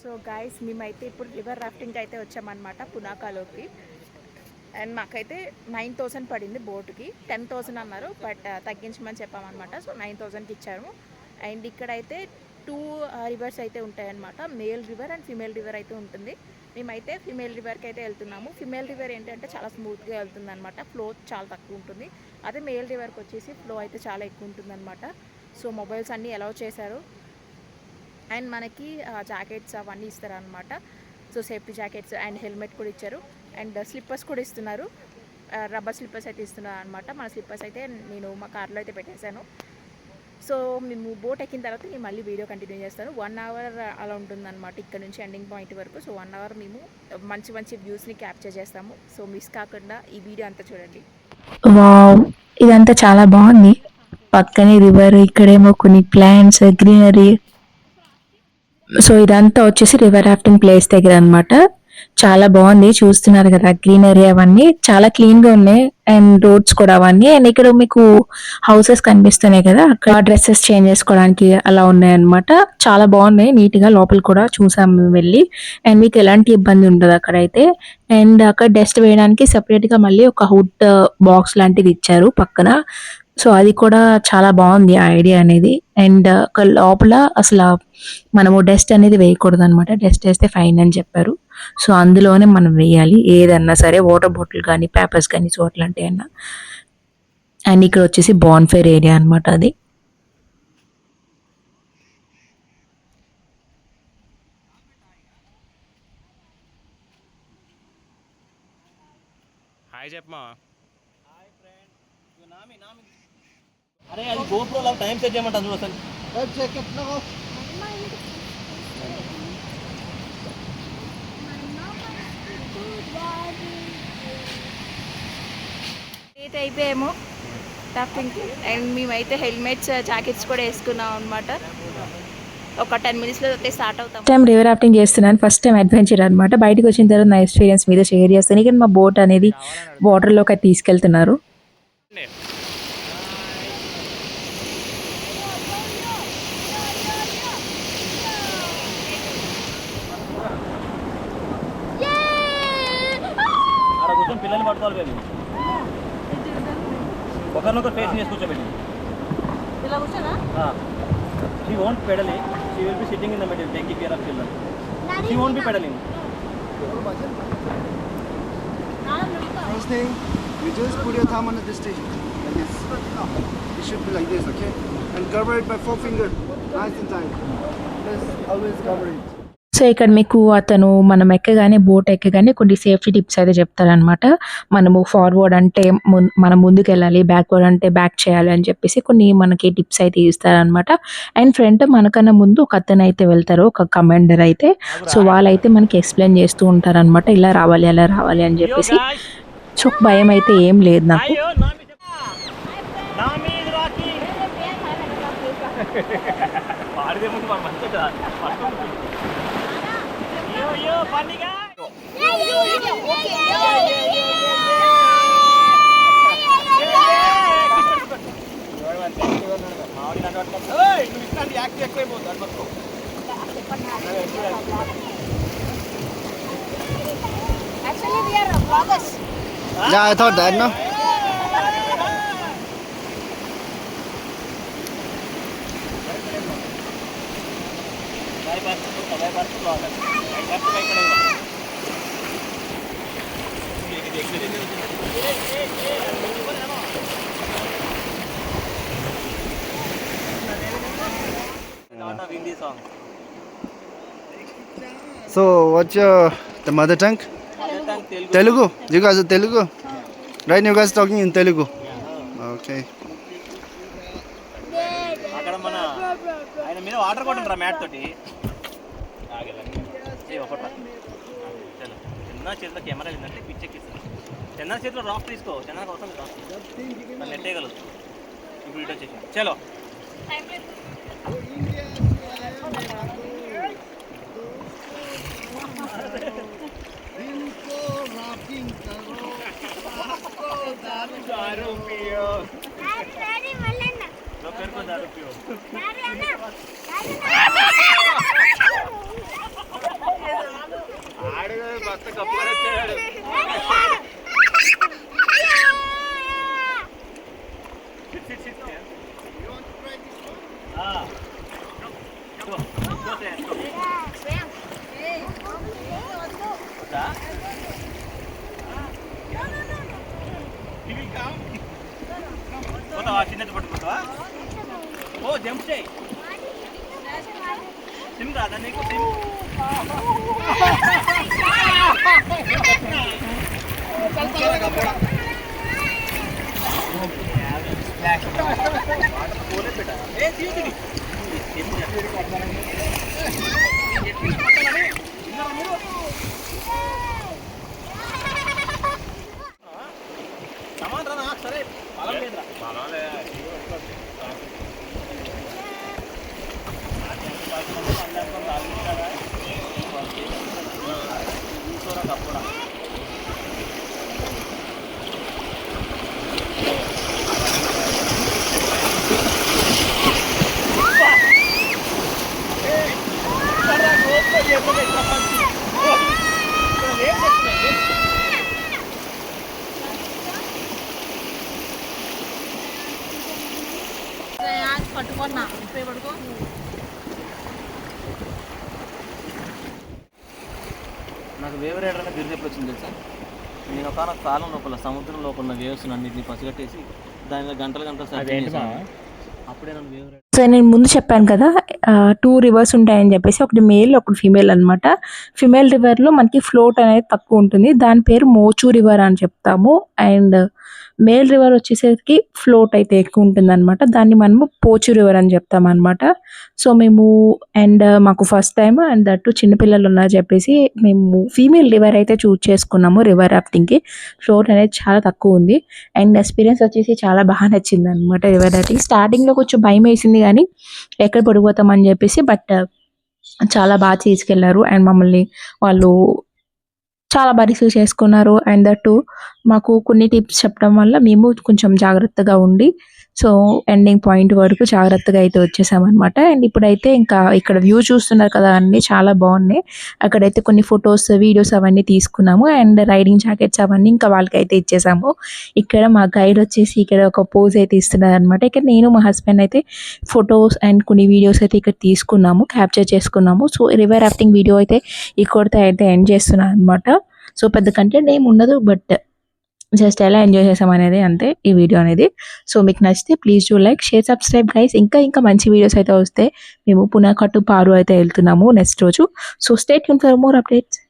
So guys మేమైతే ఇప్పుడు river rafting అయితే వచ్చామన్నమాట పునాకాలోకి. అండ్ మాకైతే నైన్ థౌసండ్ పడింది బోటుకి. టెన్ థౌసండ్ అన్నారు బట్ uh, తగ్గించమని చెప్పామన్నమాట. సో నైన్ థౌసండ్కి ఇచ్చారు. అండ్ ఇక్కడైతే టూ రివర్స్ అయితే ఉంటాయన్నమాట. Male river and female river అయితే ఉంటుంది. మేమైతే ఫిమేల్ రివర్కి అయితే వెళ్తున్నాము. ఫిమేల్ రివర్ ఏంటంటే చాలా స్మూత్గా వెళ్తుంది అనమాట ఫ్లో చాలా తక్కువ ఉంటుంది. అదే మేల్ రివర్కి వచ్చేసి ఫ్లో అయితే చాలా ఎక్కువ ఉంటుంది అనమాట సో మొబైల్స్ అన్నీ అలౌ చేశారు. అండ్ మనకి జాకెట్స్ అవన్నీ ఇస్తారనమాట so safety jackets and helmet కూడా ఇచ్చారు. అండ్ స్లిప్పర్స్ కూడా ఇస్తున్నారు. రబ్బర్ స్లిప్పర్స్ అయితే ఇస్తున్నారు అనమాట మన స్లిప్పర్స్ అయితే నేను మా కార్లో అయితే పెట్టేశాను. సో మేము బోట్ ఎక్కిన తర్వాత నేను మళ్ళీ వీడియో కంటిన్యూ చేస్తాను. వన్ అవర్ అలా ఉంటుందన్నమాట ఇక్కడ నుంచి ఎండింగ్ పాయింట్ వరకు. సో వన్ అవర్ మేము మంచి మంచి వ్యూస్ని క్యాప్చర్ చేస్తాము. సో మిస్ కాకుండా ఈ వీడియో అంతా చూడండి. వావ్! ఇదంతా చాలా బాగుంది. పక్కనే రివర్ ఇక్కడేమో కొన్ని ప్లాంట్స్ గ్రీనరీ. సో ఇదంతా వచ్చేసి రివర్ రాఫ్టింగ్ ప్లేస్ దగ్గర అనమాట చాలా బాగుంది. చూస్తున్నారు కదా గ్రీనరీ అవన్నీ. చాలా క్లీన్గా ఉన్నాయి. అండ్ రోడ్స్ కూడా అవన్నీ. అండ్ ఇక్కడ మీకు హౌసెస్ కనిపిస్తున్నాయి కదా అక్కడ డ్రెస్సెస్ చేంజ్ చేసుకోవడానికి అలా ఉన్నాయి అన్నమాట చాలా బాగున్నాయి. నీట్గా లోపల కూడా చూసాం మేము వెళ్ళి. అండ్ మీకు ఎలాంటి ఇబ్బంది ఉండదు అక్కడైతే. అండ్ అక్కడ డస్ట్ వేయడానికి సెపరేట్గా మళ్ళీ ఒక హుడ్ బాక్స్ లాంటిది ఇచ్చారు పక్కన. సో అది కూడా చాలా బాగుంది ఆ ఐడియా అనేది. అండ్ లోపల అసలు మనము డస్ట్ అనేది వేయకూడదు అనమాట డస్ట్ వేస్తే ఫైన్ అని చెప్పారు. సో అందులోనే మనం వేయాలి. ఏదన్నా సరే వాటర్ బాటిల్ కానీ పేపర్స్ కానీ సో అట్లాంటివి అన్నా అండ్ ఇక్కడ వచ్చేసి బాన్ ఫైర్ ఏరియా అనమాట అది హాయ్ చెప్పమా అరే అది గోప్రో టైం సెట్ చేయమంటాను చూడు లేట్ అయిపోయాము రాఫ్టింగ్కి అండ్ మేమైతే హెల్మెట్స్ జాకెట్స్ కూడా వేసుకున్నాం అనమాట ఒక టెన్ మినిట్స్లో అయితే స్టార్ట్ అవుతాం. టైం రివర్ రాఫ్టింగ్ చేస్తున్నాను. ఫస్ట్ టైం అడ్వెంచర్ అనమాట బయటకు వచ్చిన తర్వాత నా ఎక్స్పీరియన్స్ మీద షేర్ చేస్తాను. ఇక్కడ మా బోట్ అనేది వాటర్లోకి అయితే తీసుకెళ్తున్నారు. కూర్చొని పిల్లల్ని పట్టుకోవాలి కానీ ఒకరినొకరు ఫేస్ చేసి కూర్చోబెట్టి ఇలా కూర్చోనా she won't పెడలి she will be sitting in the middle taking care of children she won't be pedalling First thing, you just put your thumb under this thing, like this. It should be like this, okay? And cover it by four fingers, nice and tight. Just always cover it. So ఇక్కడ మీకు అతను మనం ఎక్కగానే boat ఎక్కగానే కొన్ని safety tips అయితే చెప్తారనమాట మనము ఫార్వర్డ్ అంటే మనం ముందుకు వెళ్ళాలి బ్యాక్వర్డ్ అంటే బ్యాక్ చేయాలి అని చెప్పేసి కొన్ని మనకి టిప్స్ అయితే ఇస్తారనమాట అండ్ ఫ్రంట్ మనకన్నా ముందు ఒక అతను అయితే వెళ్తారు ఒక కమాండర్ అయితే. సో వాళ్ళైతే మనకి ఎక్స్ప్లెయిన్ చేస్తూ ఉంటారనమాట ఇలా రావాలి అలా రావాలి అని చెప్పేసి. సో భయం అయితే ఏం లేదు నాకు. పాడితే ముందు మంచిగా Yeah, I thought that, no? So, what's your the mother tongue? Telugu Telugu. You guys are Telugu? Right now, you guys talking in Telugu. Okay. అక్కడ మన ఆయన మీద వాటర్ కొట్టుంటారా మ్యాట్ తోటి. లోపల చలో. చిన్న చేతిలో కెమెరా లేదంటే పిచ్చెక్కిస్తాను చిన్న చేతిలో రాఫ్ తీసుకో. చిన్న అవసరం రాఫ్ నెట్ వేయగలదు. ఇప్పుడు ఇటు వచ్చేసి చలో. दारू पियो दारू Mallanna sit, man. Ah. Go. Go, Sam. Go. వద్దా? He will come. పోతావా చిన్నది పట్టుకుంటావా ఓ జంప్ చేయి సిమ్ రాదా నీకు సిమ్ సరే. బలం లేదురా బలం బలం కూడా పట్టుకున్నా ఇప్పుడు పడుకో నాకు వేవ్ రైడర్ అనే బిరుదు ఎప్పుడు వచ్చింది తెలుసా? నేను ఒక కాలం లోపల సముద్రం లోపల ఉన్న వేవ్స్ అన్నింటినీ పసిగట్టేసి దాని మీద గంటలు గంటలు సర్ఫింగ్ చేశాను. అప్పుడే నన్ను వేవ్ రైడర్ సో నేను ముందు చెప్పాను కదా టూ రివర్స్ ఉంటాయని చెప్పేసి ఒకటి మేల్ ఒకటి ఫీమేల్ అనమాట ఫిమేల్ రివర్లో మనకి ఫ్లోట్ అనేది తక్కువ ఉంటుంది. దాని పేరు మోచు రివర్ అని చెప్తాము. అండ్ మేల్ రివర్ వచ్చేసరికి ఫ్లోట్ అయితే ఎక్కువ ఉంటుంది అనమాట దాన్ని మనము పోచు రివర్ అని చెప్తాం అనమాట సో మేము అండ్ మాకు ఫస్ట్ టైం అండ్ దట్టు చిన్నపిల్లలు ఉన్నారు చెప్పేసి మేము ఫీమేల్ రివర్ అయితే చూజ్ చేసుకున్నాము రివర్ రాఫ్టింగ్కి. ఫ్లోట్ అనేది చాలా తక్కువ ఉంది. అండ్ ఎక్స్పీరియన్స్ వచ్చేసి చాలా బాగా నచ్చింది అనమాట రివర్ రాఫ్టింగ్ స్టార్టింగ్లో కొంచెం భయం వేసింది కానీ ఎక్కడ పడిపోతామని చెప్పేసి బట్ చాలా బాగా తీసుకెళ్ళారు. అండ్ మమ్మల్ని వాళ్ళు చాలా బాగా రిసీవ్ చేసుకున్నారు. అండ్ దట్ మాకు కొన్ని టిప్స్ చెప్పడం వల్ల మేము కొంచెం జాగ్రత్తగా ఉండి సో ఎండింగ్ పాయింట్ వరకు జాగ్రత్తగా అయితే వచ్చేసామన్నమాట. అండ్ ఇప్పుడైతే ఇంకా ఇక్కడ వ్యూ చూస్తున్నారు కదా అన్ని చాలా బాగున్నాయి. అక్కడైతే కొన్ని ఫొటోస్ వీడియోస్ అవన్నీ తీసుకున్నాము. అండ్ రైడింగ్ జాకెట్స్ అవన్నీ ఇంకా వాళ్ళకైతే ఇచ్చేసాము. ఇక్కడ మా గైడ్ వచ్చేసి ఇక్కడ ఒక పోజ్ అయితే ఇస్తున్నారు అనమాట ఇక్కడ నేను మా హస్బెండ్ అయితే ఫొటోస్ అండ్ కొన్ని వీడియోస్ అయితే ఇక్కడ తీసుకున్నాము క్యాప్చర్ చేసుకున్నాము. సో రివర్ రాఫ్టింగ్ వీడియో అయితే ఇక్కడితో అయితే ఎండ్ చేస్తున్నాను అనమాట సో పెద్ద కంటెంట్ ఏమి ఉండదు బట్ జస్ట్ ఎలా ఎంజాయ్ చేసాం అనేది అంతే ఈ వీడియో అనేది. సో మీకు నచ్చితే please do like share subscribe guys. ఇంకా ఇంకా మంచి వీడియోస్ అయితే వస్తే మేము పునకట్టు పారు అయితే వెళ్తున్నాము నెక్స్ట్ రోజు. So stay for more updates